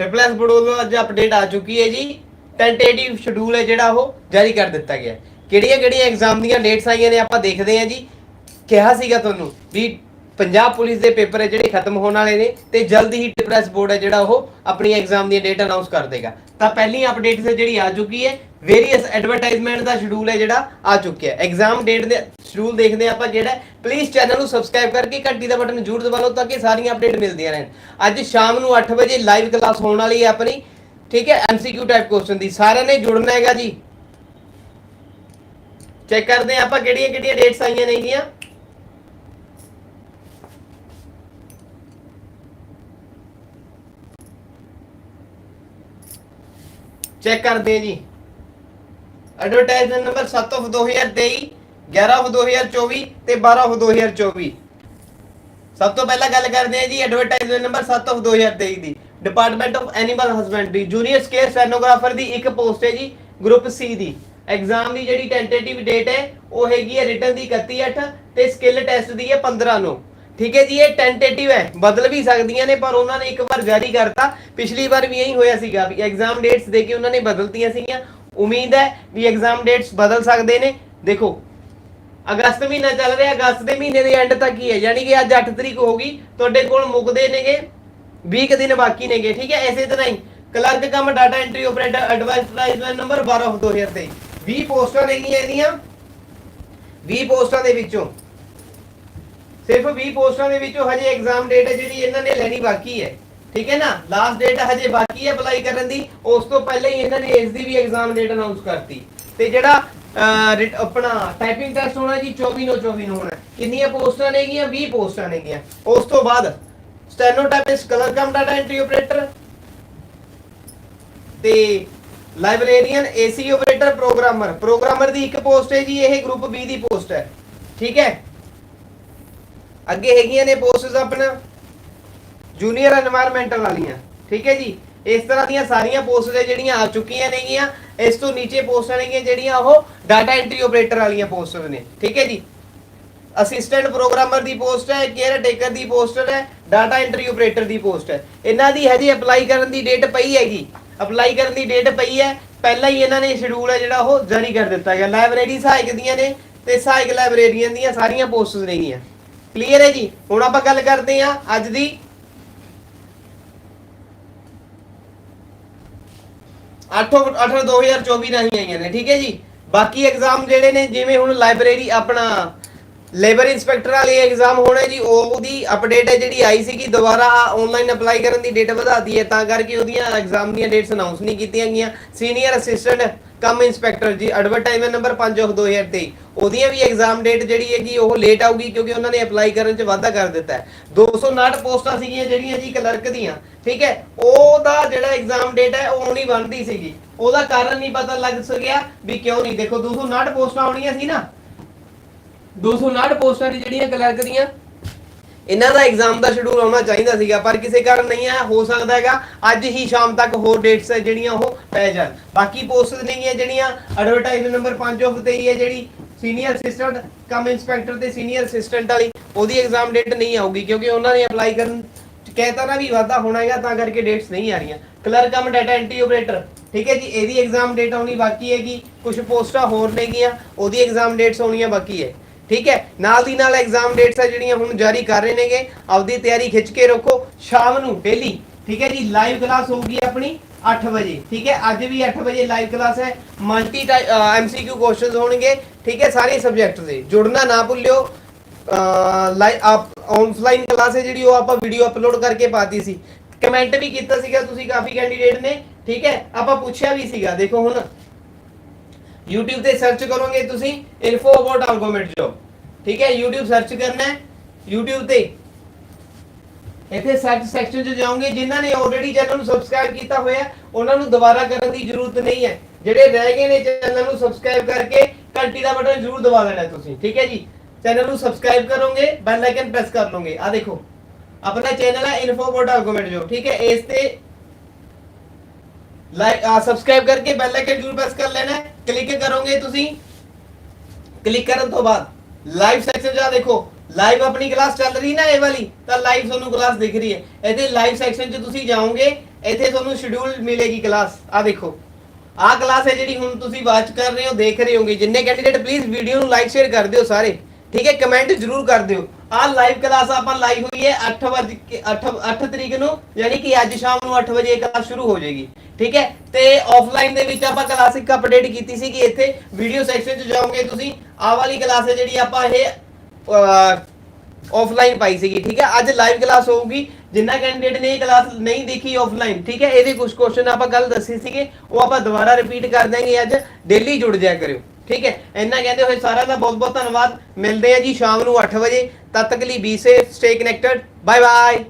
Triple S board ਵੱਲੋਂ ਅੱਜ update ਆ ਚੁੱਕੀ ਹੈ ਜੀ। ਟੈਂਟੇਟਿਵ ਸ਼ਡਿਊਲ ਹੈ ਜਿਹੜਾ ਉਹ ਜਾਰੀ ਕਰ ਦਿੱਤਾ ਗਿਆ ਕਿਹੜੀਆਂ ਕਿਹੜੀਆਂ ਐਗਜ਼ਾਮ ਦੀਆਂ ਡੇਟਸ ਆਈਆਂ ਨੇ ਆਪਾਂ ਦੇਖਦੇ ਹਾਂ ਜੀ। ਕਿਹਾ ਸੀਗਾ ਤੁਹਾਨੂੰ ਵੀ ਪੰਜਾਬ ਪੁਲਿਸ ਦੇ ਪੇਪਰ ਹੈ ਜਿਹੜੇ ਖਤਮ ਹੋਣ ਵਾਲੇ ਨੇ ਤੇ ਜਲਦ ਹੀ ਡਿਪਰੈਸ ਬੋਰਡ ਹੈ ਜਿਹੜਾ ਉਹ ਆਪਣੀ ਐਗਜ਼ਾਮ ਦੀ ਡੇਟ ਅਨਾਉਂਸ ਕਰ ਦੇਗਾ। ਤਾਂ ਪਹਿਲੀ ਅਪਡੇਟ ਹੈ ਜਿਹੜੀ ਆ ਚੁੱਕੀ ਹੈ ਵੇਰੀਅਸ ਐਡਵਰਟਾਈਜ਼ਮੈਂਟ ਦਾ ਸ਼ਡਿਊਲ ਹੈ ਜਿਹੜਾ ਆ ਚੁੱਕਿਆ ਹੈ। ਐਗਜ਼ਾਮ ਡੇਟ ਦੇ ਸ਼ਡਿਊਲ ਦੇਖਦੇ ਹਾਂ ਆਪਾਂ ਜਿਹੜਾ ਪਲੀਜ਼ ਚੈਨਲ ਨੂੰ ਸਬਸਕ੍ਰਾਈਬ ਕਰਕੇ ਘੰਟੀ ਦਾ ਬਟਨ ਜ਼ਰੂਰ ਦਬਾ ਲਓ ਤਾਂ ਕਿ ਸਾਰੀਆਂ ਅਪਡੇਟ ਮਿਲਦੀਆਂ ਰਹਿਣ। ਅੱਜ ਸ਼ਾਮ ਨੂੰ 8 ਵਜੇ ਲਾਈਵ ਕਲਾਸ ਹੋਣ ਵਾਲੀ ਹੈ ਆਪਣੀ, ਠੀਕ ਹੈ? ਐਮਸੀਕਿਊ ਟਾਈਪ ਕੁਐਸਚਨ ਦੀ। ਸਾਰਿਆਂ ਨੇ ਜੁੜਨਾ ਹੈਗਾ ਜੀ। ਚੈੱਕ ਕਰਦੇ ਹਾਂ ਆਪਾਂ ਕਿਹੜੀਆਂ ਕਿਹੜੀਆਂ ਡੇਟਸ ਆਈਆਂ ਨੇਗੀਆਂ ਚੈੱਕ ਕਰਦੇ ਹਾਂ ਜੀ ਐਡਵਰਟਾਈਜ਼ਮੈਂਟ ਨੰਬਰ 7 ਆਫ 2023 11 ਆਫ 2024 ਤੇ 12 ਆਫ 2024 ਸਭ ਤੋਂ ਪਹਿਲਾਂ ਗੱਲ ਕਰਦੇ ਹਾਂ ਜੀ advertisement number 7 of 2023 the. Department of animal husbandry junior scale stenographer ਦੀ ਇੱਕ ਪੋਸਟ ਹੈ ਜੀ ਗਰੁੱਪ ਸੀ ਦੀ। ਐਗਜ਼ਾਮ ਦੀ ਜਿਹੜੀ ਟੈਂਟੇਟਿਵ ਡੇਟ ਹੈ, ਉਹ ਹੈਗੀ ਹੈ ਰਿਟਨ ਦੀ 31/8 ਤੇ ਸਕਿੱਲ ਟੈਸਟ ਦੀ ਹੈ 15 ਨੂੰ। ਠੀਕ ਹੈ ਜੀ, ਇਹ ਟੈਂਟੇਟਿਵ ਹੈ। ਬਦਲ ਵੀ ਸਕਦੀਆਂ ਨੇ, ਪਰ ਉਹਨਾਂ ਨੇ ਇੱਕ ਵਾਰ ਜਾਰੀ ਕਰਤਾ। ਪਿਛਲੀ ਵਾਰ ਵੀ ਇਹੀ ਹੋਇਆ ਸੀਗਾ ਵੀ ਐਗਜ਼ਾਮ ਡੇਟਸ ਦੇ ਕੇ ਉਹਨਾਂ ਨੇ ਬਦਲਤੀਆਂ ਸੀਗੀਆਂ। ਉਮੀਦ ਹੈ ਵੀ ਐਗਜ਼ਾਮ ਡੇਟਸ ਬਦਲ ਸਕਦੇ ਨੇ। ਦੇਖੋ, ਅਗਸਤ ਮਹੀਨਾ ਚੱਲ ਰਿਹਾ, ਅਗਸਤ ਦੇ ਮਹੀਨੇ ਦੇ ਐਂਡ ਤੱਕ ਹੀ ਹੈ। ਯਾਨੀ ਕਿ ਅੱਜ 8 ਤਰੀਕ ਹੋ ਗਈ, ਤੁਹਾਡੇ ਕੋਲ ਮੁੱਕਦੇ ਨੇਗੇ 20 ਕੁ ਦਿਨ ਬਾਕੀ ਨੇਗੇ, ਠੀਕ ਹੈ? ਐਸੇ ਤਰ੍ਹਾਂ ਹੀ clerk cum data entry operator advertisement number 12 of 2023 20 ਪੋਸਟਾਂ ਨੇਗੀਆਂ ਇਹਦੀਆਂ। 20 ਪੋਸਟਾਂ ਦੇ ਵਿੱਚੋਂ ਸਿਰਫ 20 ਪੋਸਟਾਂ ਦੇ ਵਿੱਚੋਂ ਹਜੇ ਐਗਜ਼ਾਮ ਡੇਟ ਹੈ ਜਿਹੜੀ ਇਹਨਾਂ ਨੇ ਲੈਣੀ ਬਾਕੀ ਹੈ। ਠੀਕ ਹੈ ਨਾ? ਲਾਸਟ ਡੇਟ ਹਜੇ ਬਾਕੀ ਹੈ ਅਪਲਾਈ ਕਰਨ ਦੀ। ਉਸ ਤੋਂ ਪਹਿਲਾਂ ਹੀ ਇਹਨਾਂ ਨੇ ਇਸ ਦੀ ਵੀ ਐਗਜ਼ਾਮ ਡੇਟ ਅਨਾਉਂਸ ਕਰਤੀ। ਤੇ ਜਿਹੜਾ ਆਪਣਾ ਟਾਈਪਿੰਗ ਟੈਸਟ ਹੋਣਾ ਜੀ 24 ਨੂੰ 24 ਨੂੰ ਹੋਣਾ। ਕਿੰਨੀਆਂ ਪੋਸਟਾਂ ਨੇਗੀਆਂ 20 ਪੋਸਟਾਂ ਨੇਗੀਆਂ ਉਸ ਤੋਂ ਬਾਅਦ stenotypist clerk cum data entry operator ਤੇ librarian AC operator programmer programmer ਦੀ ਇੱਕ ਪੋਸਟ ਹੈ ਜੀ, ਇਹ ਗਰੁੱਪ B ਦੀ ਪੋਸਟ ਹੈ। ਠੀਕ ਹੈ? ਅੱਗੇ ਹੈਗੀਆਂ ਨੇ ਪੋਸਟਸ ਆਪਣਾ ਜੂਨੀਅਰ এনवायरमेंटਲ ਵਾਲੀਆਂ, ਠੀਕ ਹੈ ਜੀ? ਇਸ ਤਰ੍ਹਾਂ ਦੀਆਂ ਸਾਰੀਆਂ ਪੋਸਟਾਂ ਜਿਹੜੀਆਂ ਆ ਚੁੱਕੀਆਂ ਨੇਗੀਆਂ, ਇਸ ਤੋਂ ਨੀਚੇ ਪੋਸਟਾਂ ਨੇਗੀਆਂ ਜਿਹੜੀਆਂ ਉਹ ਡਾਟਾ ਐਂਟਰੀ ਆਪਰੇਟਰ ਵਾਲੀਆਂ ਪੋਸਟਸ ਨੇ, ਠੀਕ ਹੈ ਜੀ? ਅਸਿਸਟੈਂਟ ਪ੍ਰੋਗਰਾਮਰ ਦੀ ਪੋਸਟ ਹੈ ਕੇਅਰ ਟੇਕਰ ਦੀ ਪੋਸਟ ਹੈ ਡਾਟਾ ਐਂਟਰੀ ਆਪਰੇਟਰ ਦੀ ਪੋਸਟ ਹੈ। ਇਹਨਾਂ ਦੀ ਹੈ ਜੀ ਅਪਲਾਈ ਕਰਨ ਦੀ ਡੇਟ ਪਈ ਹੈਗੀ। ਅਪਲਾਈ ਕਰਨ ਦੀ ਡੇਟ ਪਈ ਹੈ। ਪਹਿਲਾਂ ਹੀ ਇਹਨਾਂ ਨੇ ਸ਼ਡਿਊਲ ਹੈ ਜਿਹੜਾ ਉਹ ਜਾਰੀ ਕਰ ਦਿੱਤਾ ਗਿਆ। ਲਾਇਬ੍ਰੇਰੀ ਸਹਾਇਕ ਦੀਆਂ ਨੇ ਤੇ ਸਹਾਇਕ ਲਾਇਬ੍ਰੇਰੀਆਂ ਦੀਆਂ ਸਾਰੀਆਂ ਪੋਸਟਸ ਨੇਗੀਆਂ। ਕਲੀਅਰ ਹੈ ਜੀ? ਹੁਣ ਆਪਾਂ ਗੱਲ ਕਰਦੇ ਹਾਂ ਅੱਜ ਦੀ 8 8 2024 ਨਹੀਂ ਆਈਆਂ ਨੇ, ਠੀਕ ਹੈ ਜੀ? ਬਾਕੀ ਐਗਜ਼ਾਮ ਜਿਹੜੇ ਨੇ, ਜਿਵੇਂ ਹੁਣ ਲਾਇਬ੍ਰੇਰੀ ਆਪਣਾ ਲੇਬਰ ਇਨਸਪੈਕਟਰ ਵਾਲੇ ਐਗਜ਼ਾਮ ਹੋਣੇ ਜੀ, ਉਹਦੀ ਅਪਡੇਟ ਹੈ ਜਿਹੜੀ ਆਈ ਸੀ ਕਿ ਦੁਬਾਰਾ ਆਨਲਾਈਨ ਅਪਲਾਈ ਕਰਨ ਦੀ ਡੇਟ ਵਧਾਤੀ ਹੈ, ਤਾਂ ਕਰਕੇ ਉਹਦੀਆਂ ਐਗਜ਼ਾਮ ਦੀਆਂ ਡੇਟਸ ਅਨਾਉਂਸ ਨਹੀਂ ਕੀਤੀਆਂ ਗਈਆਂ। ਸੀਨੀਅਰ ਅਸਿਸਟੈਂਟ ਕਮ ਇਨਸਪੈਕਟਰ ਜੀ ਐਡਵਰਟਾਈਜ਼ਮੈਂਟ ਨੰਬਰ 5 ਆਫ 2023 ਉਹਦੀਆਂ ਵੀ ਐਗਜ਼ਾਮ ਡੇਟ ਜਿਹੜੀ ਹੈਗੀ, ਉਹ ਲੇਟ ਆਊਗੀ, ਕਿਉਂਕਿ ਉਹਨਾਂ ਨੇ ਅਪਲਾਈ ਕਰਨ 'ਚ ਵਾਧਾ ਕਰ ਦਿੱਤਾ ਹੈ। 259 ਪੋਸਟਾਂ ਸੀਗੀਆਂ ਜਿਹੜੀਆਂ ਜੀ ਕਲਰਕ ਦੀਆਂ, ਠੀਕ ਹੈ? ਉਹਦਾ ਜਿਹੜਾ ਐਗਜ਼ਾਮ ਡੇਟ ਹੈ, ਉਹ ਨਹੀਂ ਬਣਦੀ ਸੀਗੀ। ਉਹਦਾ ਕਾਰਨ ਨਹੀਂ ਪਤਾ ਲੱਗ ਸਕਿਆ ਵੀ ਕਿਉਂ ਨਹੀਂ। ਦੇਖੋ 259 ਪੋਸਟਾਂ ਆਉਣੀਆਂ ਸੀ ਨਾ 259 ਪੋਸਟਾਂ ਦੀ ਜਿਹੜੀਆਂ ਕਲਰਕ ਦੀਆਂ। ਇਹਨਾਂ ਦਾ ਐਗਜ਼ਾਮ ਦਾ ਸ਼ਡਿਊਲ ਆਉਣਾ ਚਾਹੀਦਾ ਸੀਗਾ, ਪਰ ਕਿਸੇ ਕਾਰਨ ਨਹੀਂ ਆਇਆ, ਹੋ ਸਕਦਾ ਹੈਗਾ ਅੱਜ ਹੀ ਸ਼ਾਮ ਤੱਕ ਹੋਰ ਡੇਟਸ ਜਿਹੜੀਆਂ ਉਹ ਪੈ ਜਾਣ। ਬਾਕੀ ਪੋਸਟਸ ਨੇਗੀਆਂ ਜਿਹੜੀਆਂ ਐਡਵਰਟਾਈਜ਼ਮੈਂਟ ਨੰਬਰ 5 ਆਫ 23 ਹੈ ਜਿਹੜੀ ਸੀਨੀਅਰ ਅਸਿਸਟੈਂਟ ਕਮ ਇਨਸਪੈਕਟਰ ਤੇ ਸੀਨੀਅਰ ਅਸਿਸਟੈਂਟ ਵਾਲੀ, ਉਹਦੀ ਐਗਜ਼ਾਮ ਡੇਟ ਨਹੀਂ ਆਊਗੀ, ਕਿਉਂਕਿ ਉਹਨਾਂ ਨੇ ਅਪਲਾਈ ਕਰਨ ਕਹਿਤਾ ਨਾ ਵੀ ਵਾਧਾ ਹੋਣਾ ਹੈਗਾ, ਤਾਂ ਕਰਕੇ ਡੇਟਸ ਨਹੀਂ ਆ ਰਹੀਆਂ। Clerk cum data entry operator ਠੀਕ ਹੈ ਜੀ, ਇਹਦੀ ਐਗਜ਼ਾਮ ਡੇਟ ਆਉਣੀ ਬਾਕੀ ਹੈਗੀ ਕੁਝ ਪੋਸਟਾਂ ਹੋਰ ਨੇਗੀਆਂ, ਉਹਦੀ ਐਗਜ਼ਾਮ ਡੇਟਸ ਆਉਣੀਆਂ ਬਾਕੀ ਹੈ। ਠੀਕ ਹੈ? ਨਾਲ ਦੀ ਨਾਲ ਐਗਜ਼ਾਮ ਡੇਟਸ ਆ ਜਿਹੜੀਆਂ ਹੁਣ ਜਾਰੀ ਕਰ ਰਹੇ ਨੇਗੇ, ਆਪਦੀ ਤਿਆਰੀ ਖਿੱਚ ਕੇ ਰੱਖੋ। ਸ਼ਾਮ ਨੂੰ ਡੇਲੀ ਠੀਕ ਹੈ ਜੀ? ਲਾਈਵ ਕਲਾਸ ਹੋਊਗੀ ਆਪਣੀ 8 ਵਜੇ, ਠੀਕ ਹੈ? ਅੱਜ ਵੀ 8 ਵਜੇ ਲਾਈਵ ਕਲਾਸ ਹੈ। ਮਲਟੀ ਐਮਸੀਕਿਊ ਕੁਐਸਚਨਸ ਹੋਣਗੇ, ਠੀਕ ਹੈ? ਸਾਰੇ ਸਬਜੈਕਟ ਦੇ। ਜੁੜਨਾ ਨਾ ਭੁੱਲਿਓ। ਲਾਈਵ ਆਨਲਾਈਨ ਕਲਾਸ ਹੈ ਜਿਹੜੀ, ਉਹ ਆਪਾਂ ਵੀਡੀਓ ਅਪਲੋਡ ਕਰਕੇ ਪਾਤੀ ਸੀ। ਕਮੈਂਟ ਵੀ ਕੀਤਾ ਸੀਗਾ, ਤੁਸੀਂ ਕਾਫੀ ਕੈਂਡੀਡੇਟ ਨੇ, ਠੀਕ ਹੈ? ਆਪਾਂ ਪੁੱਛਿਆ ਵੀ ਸੀਗਾ, ਦੇਖੋ ਹੁਣ। YouTube ਤੇ ਸਰਚ ਕਰੋਗੇ ਤੁਸੀਂ, info about algomet ਜੋਬ ਠੀਕ ਹੈ, YouTube ਸਰਚ ਕਰਨਾ ਹੈ, YouTube ਤੇ। ਇੱਥੇ ਸਰਚ ਸੈਕਸ਼ਨ 'ਚ ਜਾਓਗੇ, ਜਿਨ੍ਹਾਂ ਨੇ ਆਲਰੇਡੀ ਚੈਨਲ ਨੂੰ ਸਬਸਕ੍ਰਾਈਬ ਕੀਤਾ ਹੋਇਆ, ਉਹਨਾਂ ਨੂੰ ਦੁਬਾਰਾ ਕਰਨ ਦੀ ਜ਼ਰੂਰਤ ਨਹੀਂ ਹੈ। ਜਿਹੜੇ ਰਹਿ ਗਏ ਨੇ ਚੈਨਲ ਨੂੰ ਸਬਸਕ੍ਰਾਈਬ ਕਰਕੇ, ਘੰਟੀ ਦਾ ਬਟਨ ਜ਼ਰੂਰ ਦਬਾ ਲੈਣਾ ਤੁਸੀਂ, ਠੀਕ ਹੈ ਜੀ? ਚੈਨਲ ਨੂੰ ਸਬਸਕ੍ਰਾਈਬ ਕਰੋਗੇ ਬੈਲ ਆਈਕਨ ਪ੍ਰੈਸ ਕਰ ਲਓਗੇ। ਆ ਦੇਖੋ, ਆਪਣਾ ਚੈਨਲ ਹੈ info about algomet job ਠੀਕ ਹੈ? ਇਸ ਤੇ ਲਾਈਕ ਸਬਸਕ੍ਰਾਈਬ ਕਰਕੇ ਬੈਲ ਆਈਕਨ ਜ਼ਰੂਰ ਪ੍ਰੈਸ ਕਰ ਲੈਣਾ ਕਲਿੱਕ ਕਰੋਗੇ ਤੁਸੀਂ ਕਲਿੱਕ ਕਰਨ ਤੋਂ ਬਾਅਦ। ਲਾਈਵ ਸੈਕਸ਼ਨ ਜਾ ਦੇਖੋ। ਲਾਈਵ ਆਪਣੀ ਕਲਾਸ ਚੱਲ ਰਹੀ ਨਾ ਇਹ ਵਾਲੀ, ਤਾਂ ਲਾਈਵ ਤੁਹਾਨੂੰ ਕਲਾਸ ਦਿਖ ਰਹੀ ਹੈ। ਇਹਦੇ ਲਾਈਵ ਸੈਕਸ਼ਨ 'ਚ ਤੁਸੀਂ ਜਾਓਗੇ, ਇੱਥੇ ਤੁਹਾਨੂੰ ਸ਼ਡਿਊਲ ਮਿਲੇਗੀ ਕਲਾਸ ਆ ਦੇਖੋ। ਆਹ ਕਲਾਸ ਹੈ ਜਿਹੜੀ ਹੁਣ ਤੁਸੀਂ ਵਾਚ ਕਰ ਰਹੇ ਹੋ, ਦੇਖ ਰਹੇ ਹੋਗੇ। ਜਿੰਨੇ ਕੈਂਡੀਡੇਟ ਪਲੀਜ਼ ਵੀਡੀਓ ਨੂੰ ਲਾਈਕ ਸ਼ੇਅਰ ਕਰ ਦਿਓ ਸਾਰੇ। ਠੀਕ ਹੈ? ਕਮੈਂਟ ਜ਼ਰੂਰ ਕਰ ਦਿਓ। ਆਹ ਲਾਈਵ ਕਲਾਸ ਆਪਾਂ ਲਾਈ ਹੋਈ ਹੈ 8 ਵਜੇ 8 8 ਤਰੀਕ ਨੂੰ, ਯਾਨੀ ਕਿ ਅੱਜ ਸ਼ਾਮ ਨੂੰ 8 ਵਜੇ ਇਹ ਕਲਾਸ ਸ਼ੁਰੂ ਹੋ ਜਾਏਗੀ। ਠੀਕ ਹੈ? ਤੇ ਆਫਲਾਈਨ ਦੇ ਵਿੱਚ ਆਪਾਂ ਕਲਾਸ ਇੱਕ ਅਪਡੇਟ ਕੀਤੀ ਸੀ ਕਿ ਇੱਥੇ ਵੀਡੀਓ ਸੈਕਸ਼ਨ 'ਚ ਜਾਓਗੇ ਤੁਸੀਂ। ਆਹ ਵਾਲੀ ਕਲਾਸ ਹੈ ਜਿਹੜੀ ਆਪਾਂ ਇਹ ਆਫਲਾਈਨ ਪਾਈ ਸੀਗੀ। ਠੀਕ ਹੈ? ਅੱਜ ਲਾਈਵ ਕਲਾਸ ਹੋਊਗੀ। ਜਿੰਨਾ ਕੈਂਡੀਡੇਟ ਨੇ ਇਹ ਕਲਾਸ ਨਹੀਂ ਦੇਖੀ ਆਫਲਾਈਨ ਠੀਕ ਹੈ? ਇਹਦੇ ਕੁਝ ਕੁਐਸਚਨ ਆਪਾਂ ਕੱਲ ਦੱਸੇ ਸੀਗੇ। ਉਹ ਆਪਾਂ ਦੁਬਾਰਾ ਰਿਪੀਟ ਕਰ ਦਾਂਗੇ ਅੱਜ। ਡੇਲੀ ਜੁੜ ਜਾਇਆ ਕਰਿਓ। ਠੀਕ ਹੈ? ਇੰਨਾ ਕਹਿੰਦੇ ਹੋਏ ਸਾਰਿਆਂ ਦਾ ਬਹੁਤ ਬਹੁਤ ਧੰਨਵਾਦ। ਮਿਲਦੇ ਆ ਜੀ ਸ਼ਾਮ ਨੂੰ 8 ਵਜੇ। ਤਦ ਤੱਕ ਲਈ be safe stay connected bye bye